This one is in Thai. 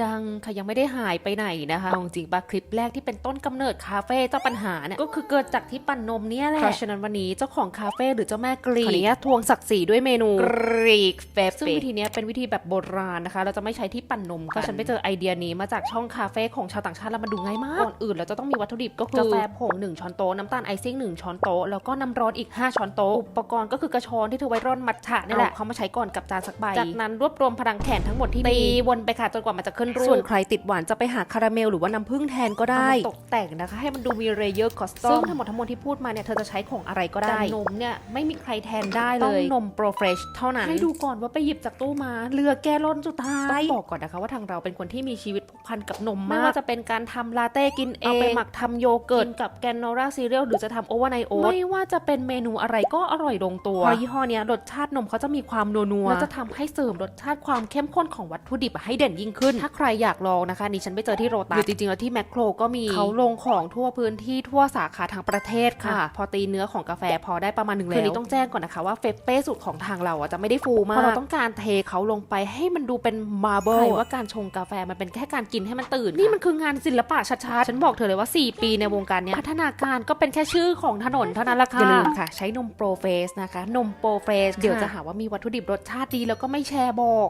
ยังค่ะยังไม่ได้หายไปไหนนะคะเอาจริงๆปะคลิปแรกที่เป็นต้นกำเนิดคาเฟ่เจ้าปัญหาเนี่ยก็คือเกิดจากที่ปั่นนมเนี่ยแหละเพราะฉะนั้นวันนี้เจ้าของคาเฟ่หรือเจ้าแม่กรีกขออนุญาตทวงศักดิ์ศรีด้วยเมนูกรีกเฟซึ่งวิธีเนี้ยเป็นวิธีแบบโบราณนะคะ เราจะไม่ใช้ที่ปั่นนมเพราะฉันไปเจอไอเดียนี้มาจากช่องคาเฟ่ของชาวต่างชาติแล้วมันดูง่ายมากก่อนอื่นเราจะต้องมีวัตถุดิบก็คือกาแฟผง1ช้อนโต๊ะน้ำตาลไอซิ่ง1ช้อนโต๊ะแล้วก็น้ำร้อนอีก 5 ช้อนโต๊ะอุปกรณ์ก็คือกระชอนที่เธอไว้ร่อนมัทฉะนี่แหละเขามาใช้ก่อนกับจานสักใบจากนั้นรวบรวมพลังแขนทั้งหมดที่มีตีวนไปค่ะจนกว่ามันจะขึ้นรูป ส่วนใครติดหวานจะไปหาคาราเมลหรือว่าน้ำผึ้งแทนก็ได้ตกแต่งนะคะ ให้มันดูมีเรเยอร์คอสตอมซึ่งทั้งหมดทั้งมวลที่พูดมาเนี่ยเธอจะใช้ของอะไรก็ได้แต่นมเนี่ยไม่มีใครแทนได้เลยต้องนมโปรเฟรชเท่านั้นให้ดูก่อนว่าไปหยิบจากตู้มาเรือแกลลอนสุดท้ายต้องบอกก่อนนะคะว่าทางเราเป็นคนที่มีชีวิตผูกพันกับนมมากไม่ว่าจะเป็นการทำลาเต้กินเองเอาไปหมักทำโยเกิร์ตกับแกนโนราซีเรียลหรือจะทำโอเวอร์ไนโอไม่ว่าจะเป็นเมนูอะไรก็อร่อยลงตัวเพราะยี่ห้อเนี้ยรสชาตินมเขาจะมีความนัวๆแล้วจะทำให้เสริมรสชาติความเข้มข้นของวัตถุดิบให้เด่นยิ่งขึ้นถ้าใครอยากลองนะคะนี่ฉันไปเจอที่โรตัสหรือจริงๆแล้วที่แมคโครก็มีเขาลงของทั่วพื้นที่ทั่วสาขาทางประเทศค่ะ พอตีเนื้อของกาแฟพอได้ประมาณหนึ่งแล้วคือนี้ต้องแจ้งก่อนนะคะว่าเฟปเป้สูตรของทางเราอะจะไม่ได้ฟูมากเพราะเราต้องการเทเขาลงไปให้มันดูเป็นมาร์เบิลว่าการชงกาแฟมันเป็นแค่การกินให้มันตื่น นี่มันคืองานศิลปะชัดๆฉันบอกเธอเลยว่า 4 ปีในวงการเนี้ยพัฒนาการก็เป็นแค่ชื่อของถนนเท่านั้นละค่ะอย่าลืมค่ะ ใช้นมโปรเฟสนะคะ นมโปรเฟสเดี๋ยวจะหาว่ามีวัตถุดิบรสชาติดีแล้วก็ไม่แชร์บอก